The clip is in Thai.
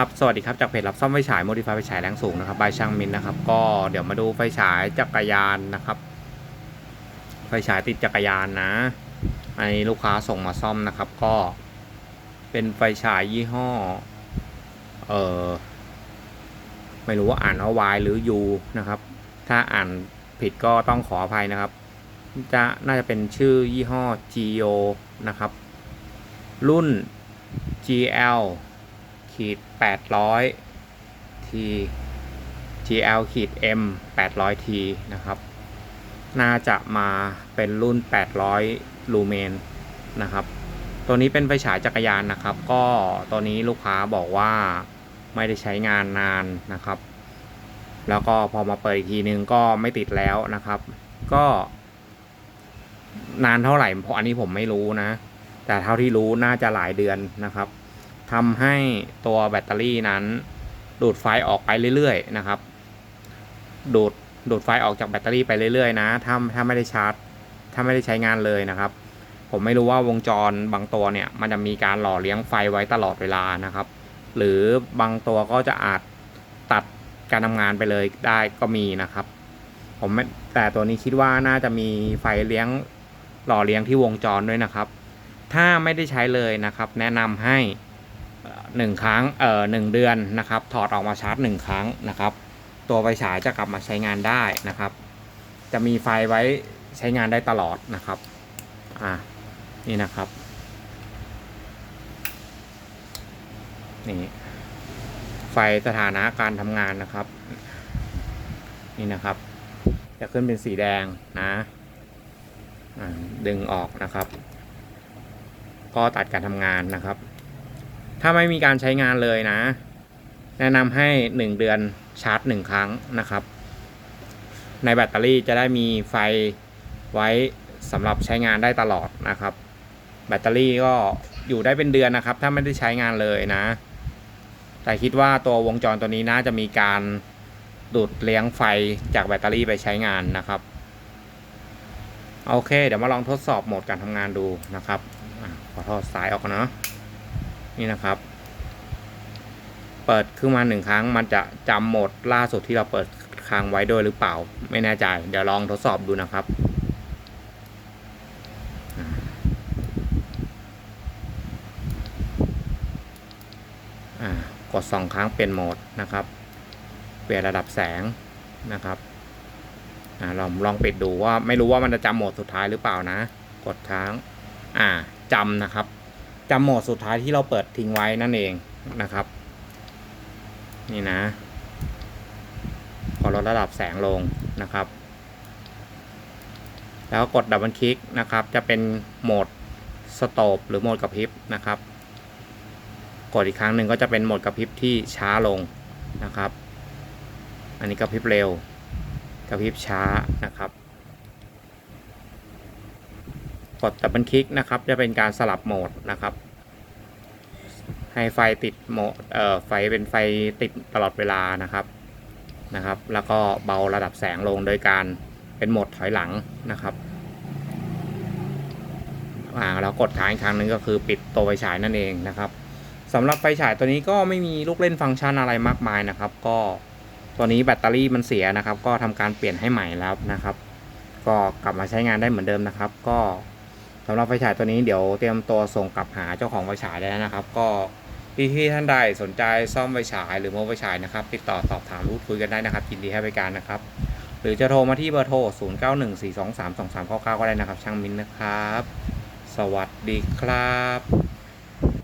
ครับ สวัสดีครับจากเพจรับซ่อมไฟฉายโมดิฟายไฟฉายแรงสูงนะครับบายช่างมินนะครับ ก็เดี๋ยวมาดูไฟฉายจักรยานนะครับ ไฟฉายติดจักรยานนะ อันนี้ลูกค้าส่งมาซ่อมนะครับ ก็ เป็นไฟฉายยี่ห้อ เออไม่รู้ว่าอ่านว่า Y หรือ U นะครับ ถ้าอ่านผิดก็ต้องขออภัยนะครับ จะน่าจะเป็นชื่อยี่ห้อ Geo นะครับ รุ่น GL ขีด800 T GL ขีด M 800 T นะครับ น่าจะมาเป็นรุ่น 800 ลูเมนนะครับ ตัวนี้เป็นไฟฉายจักรยานนะครับ ก็ตัวนี้ลูกค้าบอกว่าไม่ได้ใช้งานนานนะครับ แล้วก็พอมาเปิดอีกทีนึงก็ไม่ติดแล้วนะครับ ก็ นานเท่าไหร่เพราะอันนี้ผมไม่รู้นะ แต่เท่าที่รู้น่าจะหลายเดือนนะครับ ทำให้ตัวแบตเตอรี่นั้น ดูดไฟออกไปเรื่อยๆนะครับ ดูดดูดไฟออกจากแบตเตอรี่ไปเรื่อยๆนะถ้าถ้าไม่ได้ชาร์จ ถ้าไม่ได้ใช้งานเลยนะครับ ผมไม่รู้ว่าวงจรบางตัวเนี่ย มันจะมีการหล่อเลี้ยงไฟไว้ตลอดเวลานะครับ หรือบางตัวก็จะอาจตัดการทำงานไปเลยได้ก็มีนะครับ ผมแต่ตัวนี้คิดว่าน่าจะมีไฟเลี้ยงหล่อเลี้ยงที่วงจรด้วยนะครับ ถ้าไม่ได้ใช้เลยนะครับ แนะนำให้ เอ่อหนึ่งครั้งเอ่อหนึ่งเดือนนะครับ ถอดออกมาชาร์จหนึ่งครั้งนะครับ ตัวไฟฉายจะกลับมาใช้งานได้นะครับ จะมีไฟไว้ใช้งานได้ตลอดนะครับอ่านี่นะครับนี่ไฟสถานะการทำงานนะครับ นี่นะครับ จะขึ้นเป็นสีแดงนะดึงออกนะครับ ก็ตัดการทำงานนะครับ ถ้าไม่มีการใช้งานเลยนะ แนะนำให้ 1 เดือนชาร์จ 1 ครั้งนะครับ ในแบตเตอรี่จะได้มีไฟไว้สำหรับใช้งานได้ตลอดนะครับ แบตเตอรี่ก็อยู่ได้เป็นเดือนนะครับ ถ้าไม่ได้ใช้งานเลยนะ แต่คิดว่าตัววงจรตัวนี้น่าจะมีการดูดเลี้ยงไฟจากแบตเตอรี่ไปใช้งานนะครับ โอเค เดี๋ยวมาลองทดสอบโหมดการทำงานดูนะครับอขอทอดสายออกก่อนเนาะ นี่นะครับ เปิดขึ้นมาหนึ่งครั้งมันจะจำโหมดล่าสุดที่เราเปิดค้างไว้ด้วยหรือเปล่า ไม่แน่ใจ เดี๋ยวลองทดสอบดูนะครับกดสองครั้งเปลี่ยนโหมดนะครับ เปลี่ยนระดับแสงนะครับอ่าลองลองปิดดูว่าไม่รู้ว่ามันจะจำโหมดสุดท้ายหรือเปล่านะ กดค้าง อ่าจำนะครับ จำโหมดสุดท้ายที่เราเปิดทิ้งไว้นั่นเองนะครับ นี่นะพอลดระดับแสงลงนะครับ แล้วกดดับเบิลคลิกนะครับ จะเป็นโหมดสโตปหรือโหมดกระพริบนะครับ กดอีกครั้งหนึ่งก็จะเป็นโหมดกระพริบที่ช้าลงนะครับ อันนี้กระพริบเร็วกระพริบช้านะครับ ก ดดับเบิลคลิกนะครับ จะเป็นการสลับโหมดนะครับ ให้ไฟติดโหมดเอ่อไฟเป็นไฟติดตลอดเวลานะครับนะครับ แล้วก็เบาระดับแสงลงโดยการเป็นโหมดถอยหลังนะครับอ่าแล้วกดค้างอีกครั้งหนึงก็คือปิดตัวไฟฉายนั่นเองนะครับสำหรับไฟฉายตัวนี้ก็ไม่มีลูกเล่นฟังก์ชันอะไรมากมายนะครับ ก็ตัวนี้แบตเตอรี่มันเสียนะครับ ก็ทำการเปลี่ยนให้ใหม่แล้วนะครับ ก็กลับมาใช้งานได้เหมือนเดิมนะครับ ก็ สำหรับไฟฉายตัวนี้เดี๋ยวเตรียมตัวส่งกลับหาเจ้าของไฟฉายได้แล้วนะครับ ก็พี่ที่ท่านใดสนใจซ่อมไฟฉาย หรือโมไฟฉายนะครับติดต่อสอบถามรูดคุยกันได้นะครับยินดีให้บริการนะครับ หรือจะโทรมาที่เบอร์โทร 0914232399 ก็ได้นะครับ ช่างมินนะครับ สวัสดีครับ